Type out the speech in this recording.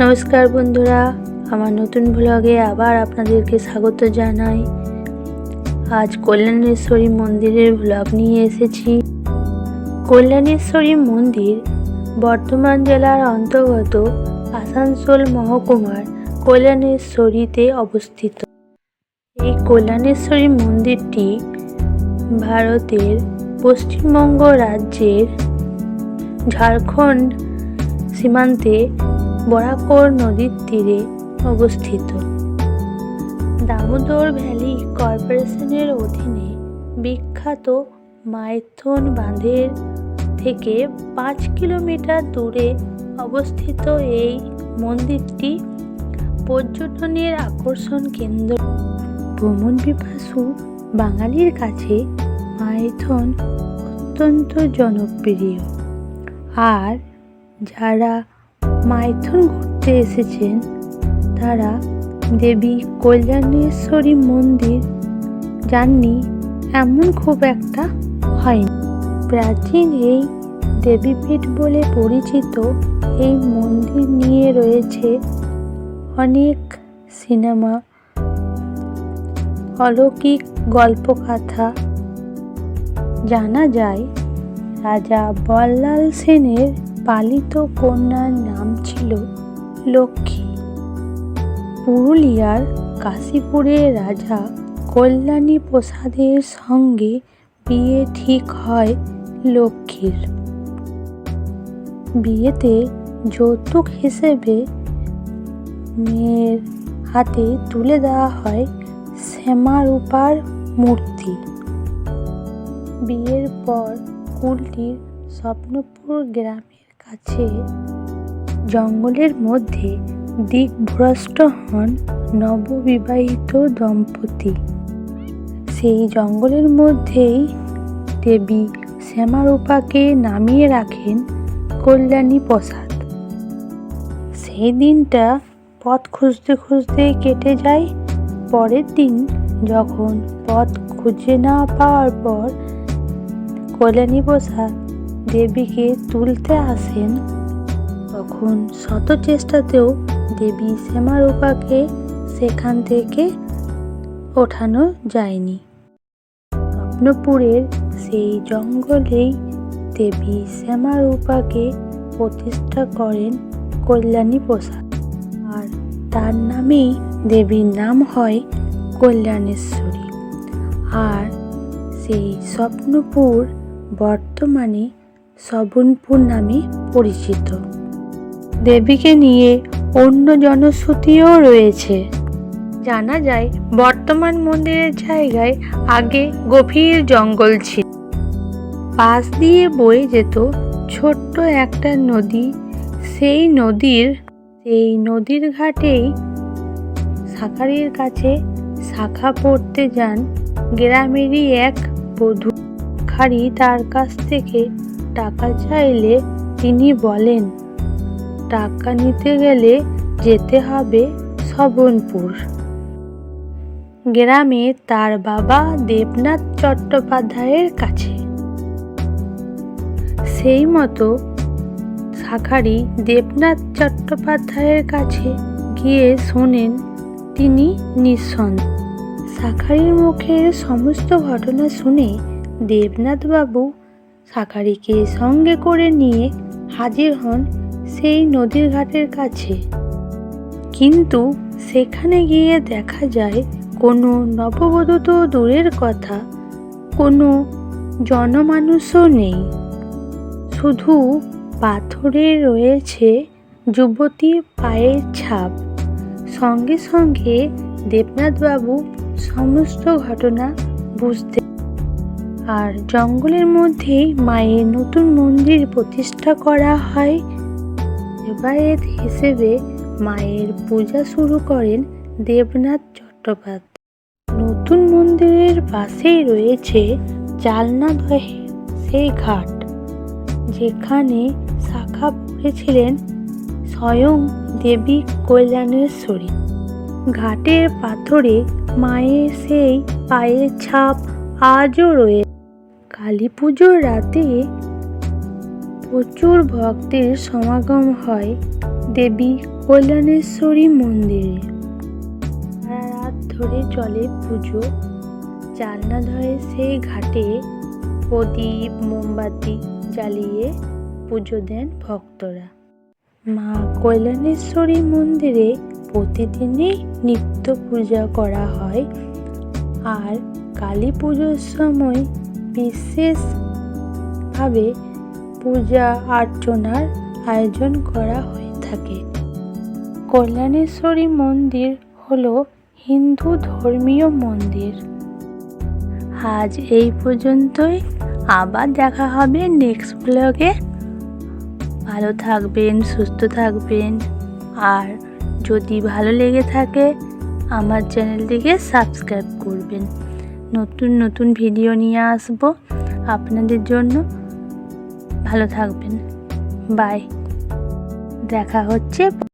নমস্কার বন্ধুরা, আমার নতুন ব্লগে আবার আপনাদেরকে স্বাগত জানাই। আজ কল্যাণেশ্বরী মন্দিরের ব্লগ নিয়ে এসেছি। কল্যাণেশ্বরী মন্দির বর্ধমান জেলার অন্তর্গত আসানসোল মহকুমার কল্যাণেশ্বরীতে অবস্থিত। এই কল্যাণেশ্বরী মন্দিরটি ভারতের পশ্চিমবঙ্গ রাজ্যের ঝাড়খণ্ড সীমান্তে বরাকর নদীর তীরে অবস্থিত। দামোদর ভ্যালি কর্পোরেশনের অধীনে বিখ্যাত মাইথন বাঁধের থেকে পাঁচ কিলোমিটার দূরে অবস্থিত এই মন্দিরটি পর্যটনের আকর্ষণ কেন্দ্র। ভ্রমণ পিপাসু বাঙালির কাছে মাইথন অত্যন্ত জনপ্রিয়। আর যারা মাইথন ঘুরতে এসেছেন। তারা দেবী কল্যাণেশ্বরী মন্দির যাননি, এমন খুব একটা হয়নি। প্রাচীন এই দেবীপীঠ বলে পরিচিত এই মন্দির নিয়ে রয়েছে অনেক সিনেমা, অলৌকিক গল্পকথা। জানা যায়, রাজা বল্লাল সেনের পালিত কন্যার নাম ছিল লক্ষ্মী। পুরুলিয়ার কাশীপুরের রাজা কল্যাণী প্রসাদের সঙ্গে বিয়ে ঠিক হয় লক্ষ্মীর। বিয়েতে যৌতুক হিসেবে মেয়ের হাতে তুলে দেওয়া হয় শ্যামারূপার মূর্তি। বিয়ের পর কুলটির স্বপ্নপুর গ্রামের কাছে জঙ্গলের মধ্যে দিকভ্রষ্ট হন নববিবাহিত দম্পতি। সেই জঙ্গলের মধ্যেই দেবী শ্যামারূপাকে নামিয়ে রাখেন কল্যাণী প্রসাদ। সেই দিনটা পথ খুঁজতে খুঁজতে কেটে যায়। পরের দিন যখন পথ খুঁজে না পাওয়ার পর কল্যাণী প্রসাদ দেবীকে তুলতে আসেন, তখন শত চেষ্টাতেও দেবী শ্যামারূপাকে সেখান থেকে ওঠানো যায়নি। স্বপ্নপুরের সেই জঙ্গলেই দেবী শ্যামারূপাকে প্রতিষ্ঠা করেন কল্যাণী প্রসাদ। আর তার নামেই দেবীর নাম হয় কল্যাণেশ্বরী। আর সেই স্বপ্নপুর বর্তমানে শ্রবণপুর নামে পরিচিত। দেবীকে নিয়ে অন্য জনশ্রুতিও রয়েছে। জানা যায়, বর্তমান মন্দিরের জায়গায় আগে গভীর জঙ্গল ছিল। পাশ দিয়ে বয়ে যেত ছোট্ট একটা নদী। সেই নদীর সেই নদীর ঘাটেই শাখারির কাছে শাখা পড়তে যান গ্রামেরই এক বধূ। খারি তার কাছ থেকে টাকা চাইলে তিনি বলেন, টাকা নিতে গেলে যেতে হবে শ্রবণপুর গ্রামে তার বাবা দেবনাথ চট্টোপাধ্যায়ের কাছে। সেই মতো শাখারি দেবনাথ চট্টোপাধ্যায়ের কাছে গিয়ে শোনেন, তিনি নিঃসন্দেহ শাখারির মুখের সমস্ত ঘটনা শুনে দেবনাথবাবু শাখারিকে সঙ্গে করে নিয়ে হাজির হন সেই নদীর ঘাটের কাছে। কিন্তু সেখানে গিয়ে দেখা যায়, কোনো নববধূ দূরের কথা, কোনো জনমানুষও নেই। শুধু পাথরে রয়েছে যুবতী পায়ের ছাপ। সঙ্গে সঙ্গে দেবনাথবাবু সমস্ত ঘটনা বুঝতে আর জঙ্গলের মধ্যেই মায়ের নতুন মন্দির প্রতিষ্ঠা করা হয়। সেবায়েত হিসেবে মায়ের পূজা শুরু করেন দেবনাথ চট্টোপাধ্যায়। নতুন মন্দিরের পাশেই রয়েছে জালনা দহে সেই ঘাট, যেখানে শাখা পড়েছিলেন স্বয়ং দেবী কল্যাণেশ্বরী। ঘাটের পাথরে মায়ের সেই পায়ের ছাপ আজও রয়েছে কালী পুজোর রাতে প্রচুর ভক্তের সমাগম হয় দেবী কল্যাণেশ্বরী মন্দিরে। সারা রাত ধরে চলে পুজো। জানলা ধরে সেই ঘাটে প্রদীপ, মোমবাতি জ্বালিয়ে পুজো দেন ভক্তরা। মা কল্যাণেশ্বরী মন্দিরে প্রতিদিনই নিত্য পূজা করা হয়। আর কালী পুজোর সময় বিশেষভাবে পূজা অর্চনার আয়োজন করা হয়ে থাকে। কল্যাণেশ্বরী মন্দির হল হিন্দু ধর্মীয় মন্দির। আজ এই পর্যন্তই। আবার দেখা হবে নেক্সট ব্লগে ভালো থাকবেন, সুস্থ থাকবেন। আর যদি ভালো লেগে থাকে, আমার চ্যানেলটিকে সাবস্ক্রাইব করবেন। নতুন নতুন ভিডিও নিয়ে আসব। আপনাদের জন্য। ভালো থাকবেন। বাই দেখা হচ্ছে